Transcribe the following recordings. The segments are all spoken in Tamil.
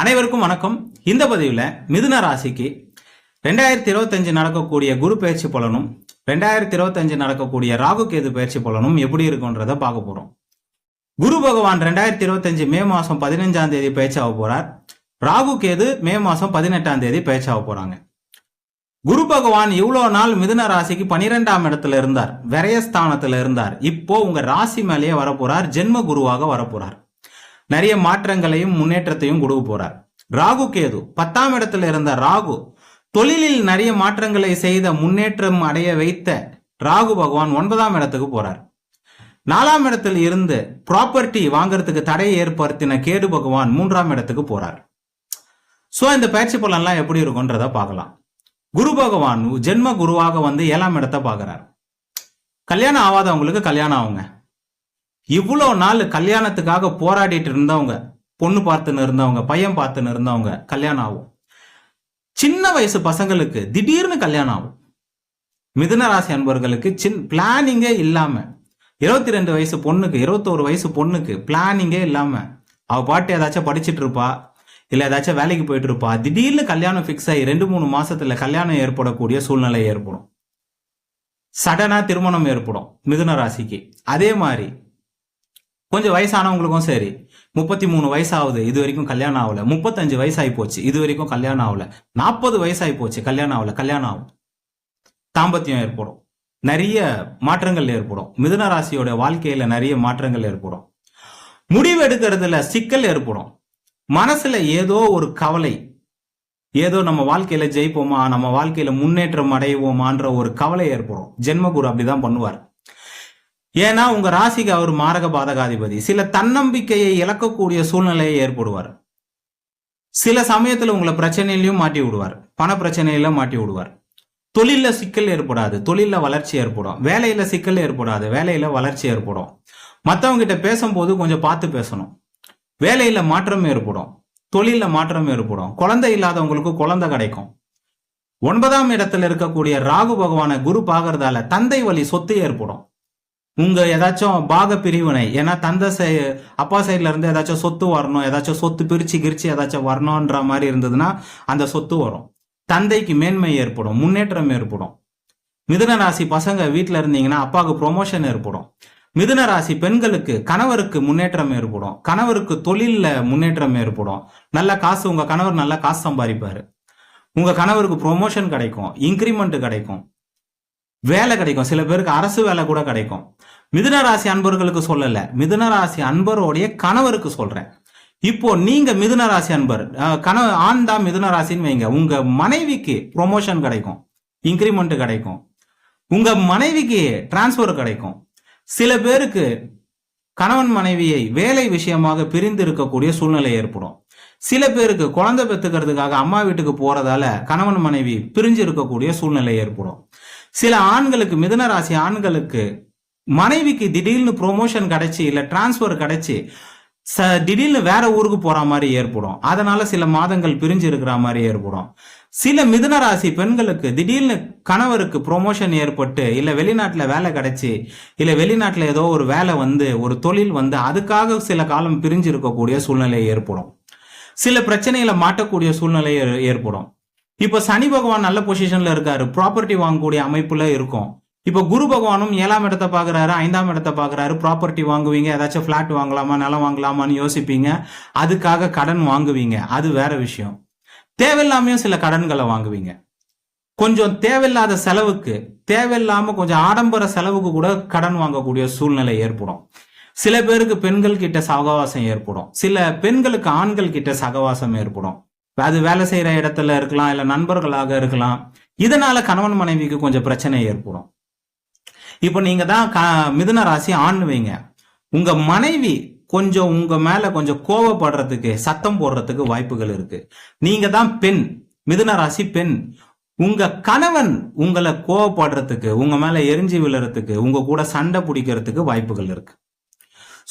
அனைவருக்கும் வணக்கம். இந்த பதிவில் மிதுன ராசிக்கு ரெண்டாயிரத்தி இருபத்தஞ்சு நடக்கக்கூடிய குரு பயிற்சி பலனும் ரெண்டாயிரத்தி இருபத்தஞ்சு நடக்கக்கூடிய ராகு கேது பயிற்சி பலனும் எப்படி இருக்குன்றத பார்க்க போறோம். குரு பகவான் ரெண்டாயிரத்தி இருபத்தஞ்சு மே மாசம் பதினஞ்சாம் தேதி பயிற்சியாக போறார். ராகு கேது மே மாசம் பதினெட்டாம் தேதி பயிற்சியாக போறாங்க. குரு பகவான் இவ்வளோ நாள் மிதுன ராசிக்கு பனிரெண்டாம் இடத்துல இருந்தார் விரயஸ்தானத்துல இருந்தார். இப்போ உங்க ராசி மேலேயே வரப்போறார் ஜென்ம குருவாக வரப்போறார். நிறைய மாற்றங்களையும் முன்னேற்றத்தையும் கொடுக்க போறார். ராகு கேது பத்தாம் இடத்துல இருந்த ராகு தொழிலில் நிறைய மாற்றங்களை செய்த முன்னேற்றம் அடைய வைத்த ராகு பகவான் ஒன்பதாம் இடத்துக்கு போறார். நாலாம் இடத்தில் இருந்து ப்ராப்பர்ட்டி வாங்குறதுக்கு தடை ஏற்படுத்தின கேடு பகவான் மூன்றாம் இடத்துக்கு போறார். சோ இந்த பயிற்சி பலன்லாம் எப்படி இருக்கும்ன்றத பார்க்கலாம். குரு பகவான் ஜென்ம குருவாக வந்து ஏழாம் இடத்தை பார்க்கறார். கல்யாணம் ஆகாதவங்களுக்கு கல்யாணம் ஆகுங்க. இவ்வளோ நாள் கல்யாணத்துக்காக போராடிட்டு இருந்தவங்க பொண்ணு பார்த்துன்னு இருந்தவங்க பையன் பார்த்துன்னு இருந்தவங்க கல்யாணம் ஆகும். சின்ன வயசு பசங்களுக்கு திடீர்னு கல்யாணம் ஆகும். மிதுன ராசி அன்பர்களுக்கு சின் பிளானிங்கே இல்லாம இருபத்தி ரெண்டு வயசு பொண்ணுக்கு இருபத்தோரு வயசு பொண்ணுக்கு பிளானிங்கே இல்லாம அவ பாட்டு ஏதாச்சும் படிச்சுட்டு இருப்பா இல்ல ஏதாச்சும் வேலைக்கு போயிட்டு இருப்பா திடீர்னு கல்யாணம் ஃபிக்ஸ் ஆகி ரெண்டு மூணு மாசத்துல கல்யாணம் ஏற்படக்கூடிய சூழ்நிலை ஏற்படும். சடனா திருமணம் ஏற்படும் மிதுன ராசிக்கு. அதே மாதிரி கொஞ்சம் வயசானவங்களுக்கும் சரி. முப்பத்தி மூணு வயசாகுது இது வரைக்கும் கல்யாணம் ஆகல. முப்பத்தஞ்சு வயசாகி போச்சு இது வரைக்கும் கல்யாணம் ஆகல. நாற்பது வயசாகி போச்சு கல்யாணம் ஆகல கல்யாணம் ஆகும். தாம்பத்தியம் ஏற்படும். நிறைய மாற்றங்கள் ஏற்படும். மிதுன ராசியோட வாழ்க்கையில நிறைய மாற்றங்கள் ஏற்படும். முடிவு எடுக்கிறதுல சிக்கல் ஏற்படும். மனசுல ஏதோ ஒரு கவலை ஏதோ நம்ம வாழ்க்கையில ஜெயிப்போமா நம்ம வாழ்க்கையில முன்னேற்றம் அடைவோமான்ற ஒரு கவலை ஏற்படும். ஜென்மகுரு அப்படிதான் பண்ணுவார். ஏன்னா உங்க ராசிக்கு அவர் மாரக பாதகாதிபதி. சில தன்னம்பிக்கையை இழக்கக்கூடிய சூழ்நிலையை ஏற்படுவார். சில சமயத்துல உங்களை பிரச்சனையிலையும் மாட்டி விடுவார். பண பிரச்சனையில மாட்டி விடுவார். தொழில சிக்கல் ஏற்படாது. தொழில வளர்ச்சி ஏற்படும். வேலையில சிக்கல் ஏற்படாது. வேலையில வளர்ச்சி ஏற்படும். மற்றவங்க கிட்ட பேசும்போது கொஞ்சம் பார்த்து பேசணும். வேலையில மாற்றம் ஏற்படும். தொழில மாற்றம் ஏற்படும். குழந்தை இல்லாதவங்களுக்கு குழந்தை கிடைக்கும். ஒன்பதாம் இடத்துல இருக்கக்கூடிய ராகு பகவானை குரு பாகிறதால தந்தை வழி சொத்து ஏற்படும். உங்க ஏதாச்சும் பாக பிரிவினை ஏன்னா தந்தை சை அப்பா சைட்ல இருந்து ஏதாச்சும் சொத்து வரணும் ஏதாச்சும் சொத்து பிரிச்சு கிரிச்சு ஏதாச்சும் வரணும்ன்ற மாதிரி இருந்ததுன்னா அந்த சொத்து வரும். தந்தைக்கு மேன்மை ஏற்படும் முன்னேற்றம் ஏற்படும். மிதுன ராசி பசங்க வீட்டில் இருந்தீங்கன்னா அப்பாவுக்கு ப்ரொமோஷன் ஏற்படும். மிதுன ராசி பெண்களுக்கு கணவருக்கு முன்னேற்றம் ஏற்படும். கணவருக்கு தொழிலில் முன்னேற்றம் ஏற்படும். நல்ல காசு உங்க கணவர் நல்ல காசு சம்பாதிப்பாரு. உங்க கணவருக்கு ப்ரொமோஷன் கிடைக்கும் இன்க்ரிமெண்ட் கிடைக்கும். வேலை கிடைக்கும். சில பேருக்கு அரசு வேலை கூட கிடைக்கும். மிதுன ராசி அன்பர்களுக்கு சொல்லல. மிதுன ராசி அன்பரோடைய கணவருக்கு சொல்றேன். இப்போ நீங்க மிதுன ராசி அன்பர் அஹ், கணவ ஆண் தான் மிதுன ராசின்னு வைங்க. உங்க மனைவிக்கு ப்ரொமோஷன் கிடைக்கும். இன்க்ரிமெண்ட் கிடைக்கும். உங்க மனைவிக்கு டிரான்ஸ்ஃபர் கிடைக்கும். சில பேருக்கு கணவன் மனைவியை வேலை விஷயமாக பிரிந்து இருக்கக்கூடிய சூழ்நிலை ஏற்படும். சில பேருக்கு குழந்தை பெத்துக்கிறதுக்காக அம்மா வீட்டுக்கு போறதால கணவன் மனைவி பிரிஞ்சு இருக்கக்கூடிய சூழ்நிலை ஏற்படும். சில ஆண்களுக்கு மிதன ராசி ஆண்களுக்கு மனைவிக்கு திடீர்னு ப்ரொமோஷன் கிடைச்சி இல்ல டிரான்ஸ்ஃபர் கிடைச்சி ச திடீர்னு வேற ஊருக்கு போற மாதிரி ஏற்படும். அதனால சில மாதங்கள் பிரிஞ்சு இருக்கிற மாதிரி ஏற்படும். சில மிதுன ராசி பெண்களுக்கு திடீர்னு கணவருக்கு ப்ரொமோஷன் ஏற்பட்டு இல்ல வெளிநாட்டுல வேலை கிடைச்சி இல்ல வெளிநாட்டுல ஏதோ ஒரு வேலை வந்து ஒரு தொழில் வந்து அதுக்காக சில காலம் பிரிஞ்சு இருக்கக்கூடிய சூழ்நிலை ஏற்படும். சில பிரச்சனைகளை மாட்டக்கூடிய சூழ்நிலை ஏ- ஏற்படும். இப்போ சனி பகவான் நல்ல பொசிஷன்ல இருக்காரு. ப்ராப்பர்ட்டி வாங்கக்கூடிய அமைப்புல இருக்கும். இப்போ குரு பகவானும் ஏழாம் இடத்தை பாக்குறாரு ஐந்தாம் இடத்தை பாக்குறாரு. ப்ராப்பர்ட்டி வாங்குவீங்க ஏதாச்சும் ஃப்ளாட் வாங்கலாமா நிலம் வாங்கலாமான்னு யோசிப்பீங்க. அதுக்காக கடன் வாங்குவீங்க. அது வேற விஷயம். தேவையில்லாமையும் சில கடன்களை வாங்குவீங்க. கொஞ்சம் தேவையில்லாத செலவுக்கு தேவையில்லாம கொஞ்சம் ஆடம்பர செலவுக்கு கூட கடன் வாங்கக்கூடிய சூழ்நிலை ஏற்படும். சில பேருக்கு பெண்கள் கிட்ட சகவாசம் ஏற்படும். சில பெண்களுக்கு ஆண்கள் கிட்ட சகவாசம் ஏற்படும். அது வேலை செய்யற இடத்துல இருக்கலாம் இல்ல நண்பர்களாக இருக்கலாம். இதனால கணவன் மனைவிக்கு கொஞ்சம் பிரச்சனை ஏற்படும். இப்போ நீங்க தான் மிதுன ராசி ஆண் வைங்க. உங்க மனைவி கொஞ்சம் உங்க மேல கொஞ்சம் கோவப்படுறதுக்கு சத்தம் போடுறதுக்கு வாய்ப்புகள் இருக்கு. நீங்க தான் பெண் மிதுன ராசி பெண். உங்க கணவன் உங்களை கோவப்படுறதுக்கு உங்க மேல எரிஞ்சு விழுறதுக்கு உங்க கூட சண்டை பிடிக்கிறதுக்கு வாய்ப்புகள் இருக்கு.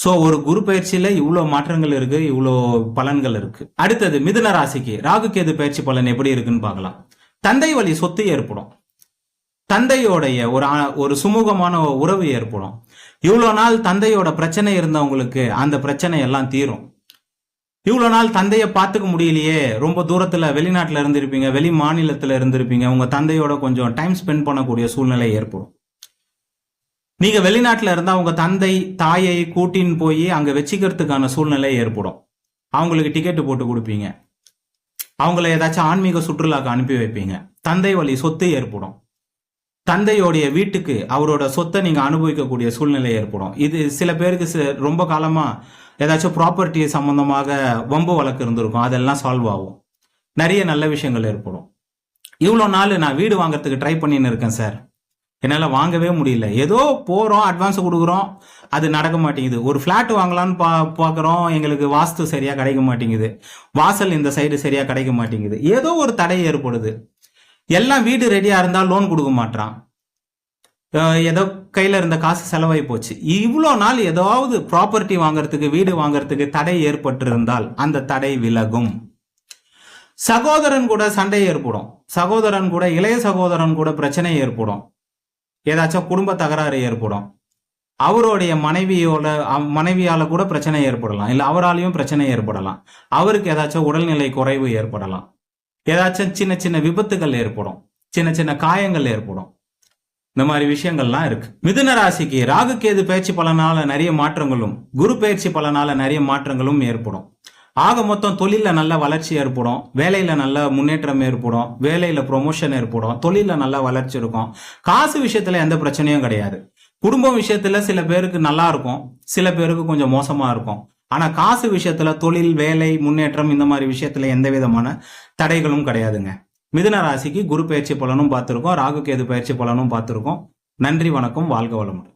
சோ ஒரு குரு பயிற்சியில இவ்வளவு மாற்றங்கள் இருக்கு இவ்வளோ பலன்கள் இருக்கு. அடுத்தது மிதுன ராசிக்கு. ராகு கேது பயிற்சி பலன் எப்படி இருக்குன்னு பார்க்கலாம். தந்தை வழி சொத்து ஏற்படும். தந்தையோடைய ஒரு ஒரு சுமூகமான உறவு ஏற்படும். இவ்வளோ நாள் தந்தையோட பிரச்சனை இருந்தவங்களுக்கு அந்த பிரச்சனை எல்லாம் தீரும். இவ்வளவு நாள் தந்தையை பார்த்துக்க முடியலையே ரொம்ப தூரத்துல வெளிநாட்டுல இருந்திருப்பீங்க வெளி மாநிலத்துல இருந்திருப்பீங்க உங்க தந்தையோட கொஞ்சம் டைம் ஸ்பெண்ட் பண்ணக்கூடிய சூழ்நிலை ஏற்படும். நீங்க வெளிநாட்டுல இருந்தா உங்க தந்தை தாயை கூட்டின்னு போய் அங்க வச்சுக்கிறதுக்கான சூழ்நிலை ஏற்படும். அவங்களுக்கு டிக்கெட் போட்டு கொடுப்பீங்க. அவங்கள ஏதாச்சும் ஆன்மீக சுற்றுலாக்கு அனுப்பி வைப்பீங்க. தந்தை வழி சொத்து ஏற்படும். தந்தையோடைய வீட்டுக்கு அவரோட சொத்தை நீங்க அனுபவிக்கக்கூடிய சூழ்நிலை ஏற்படும். இது சில பேருக்கு ரொம்ப காலமா ஏதாச்சும் ப்ராப்பர்ட்டி சம்பந்தமாக வம்பு வழக்கு இருந்திருக்கும். அதெல்லாம் சால்வ் ஆகும். நிறைய நல்ல விஷயங்கள் ஏற்படும். இவ்வளோ நாள் நான் வீடு வாங்குறதுக்கு ட்ரை பண்ணின்னு இருக்கேன் சார் என்னால் வாங்கவே முடியல. ஏதோ போகிறோம் அட்வான்ஸ் கொடுக்குறோம் அது நடக்க மாட்டேங்குது. ஒரு ஃப்ளாட் வாங்கலாம்னு பா பார்க்குறோம் எங்களுக்கு வாஸ்து சரியாக கிடைக்க மாட்டேங்குது. வாசல் இந்த சைடு சரியாக கிடைக்க மாட்டேங்குது. ஏதோ ஒரு தடை ஏற்படுது. எல்லாம் வீடு ரெடியாக இருந்தால் லோன் கொடுக்க மாட்றான். ஏதோ கையில் இருந்த காசு செலவாகி போச்சு. இவ்வளோ நாள் ஏதாவது ப்ராப்பர்ட்டி வாங்குறதுக்கு வீடு வாங்குறதுக்கு தடை ஏற்பட்டிருந்தால் அந்த தடை விலகும். சகோதரன் கூட சண்டை ஏற்படும். சகோதரன் கூட இளைய சகோதரன் கூட பிரச்சனை ஏற்படும். ஏதாச்சும் குடும்ப தகராறு ஏற்படும். அவருடைய மனைவியோட மனைவியால கூட பிரச்சனை ஏற்படலாம். இல்ல அவராலையும் பிரச்சனை ஏற்படலாம். அவருக்கு ஏதாச்சும் உடல்நிலை குறைவு ஏற்படலாம். ஏதாச்சும் சின்ன சின்ன விபத்துகள் ஏற்படும். சின்ன சின்ன காயங்கள் ஏற்படும். இந்த மாதிரி விஷயங்கள்லாம் இருக்கு. மிதுன ராசிக்கு ராகு கேது பயிற்சி பலனால நிறைய மாற்றங்களும் குரு பயிற்சி பலனால நிறைய மாற்றங்களும் ஏற்படும். ஆக மொத்தம் தொழிலில் நல்ல வளர்ச்சி ஏற்படும். வேலையில் நல்ல முன்னேற்றம் ஏற்படும். வேலையில் ப்ரொமோஷன் ஏற்படும். தொழிலில் நல்ல வளர்ச்சி இருக்கும். காசு விஷயத்தில் எந்த பிரச்சனையும் கிடையாது. குடும்பம் விஷயத்தில் சில பேருக்கு நல்லா இருக்கும். சில பேருக்கு கொஞ்சம் மோசமாக இருக்கும். ஆனால் காசு விஷயத்தில் தொழில் வேலை முன்னேற்றம் இந்த மாதிரி விஷயத்தில் எந்த விதமான தடைகளும் கிடையாதுங்க. மிதுன ராசிக்கு குரு பயிற்சி பலனும் பார்த்துருக்கோம். ராகு கேது பயிற்சி பலனும் பார்த்துருக்கோம். நன்றி வணக்கம். வாழ்க வளமுடன்.